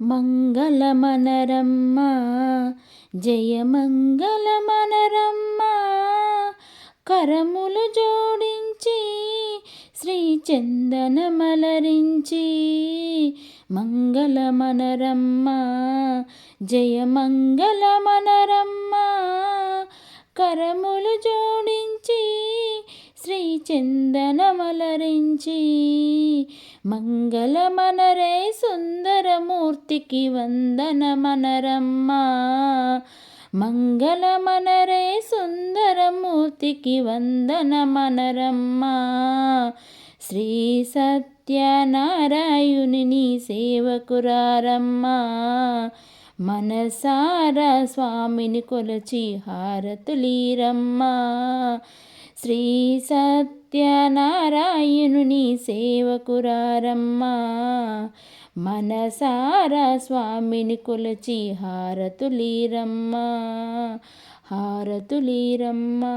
మంగళమనరమ్మ జయ మంగళమనరమ్మ. కరములు జోడించి శ్రీ చందనమలరించి మంగళమనరమ్మ జయ మంగళమనరమ్మ. కరములు జోడించి శ్రీ చందనమలరించి మంగళమనరే సుందరమూర్తికి వందనమనరమ్మ. మంగళమనరే సుందరమూర్తికి వందనమనరమ్మ. శ్రీ సత్యనారాయణుని సేవకురారమ్మ. మనసారా స్వామిని కొలచి హారతులీరమ్మా. శ్రీ సత్యనారాయణుని సేవకురారమ్మా. మనసారా స్వామిని కొలచి హారతులీరమ్మా. హారతులీరమ్మా.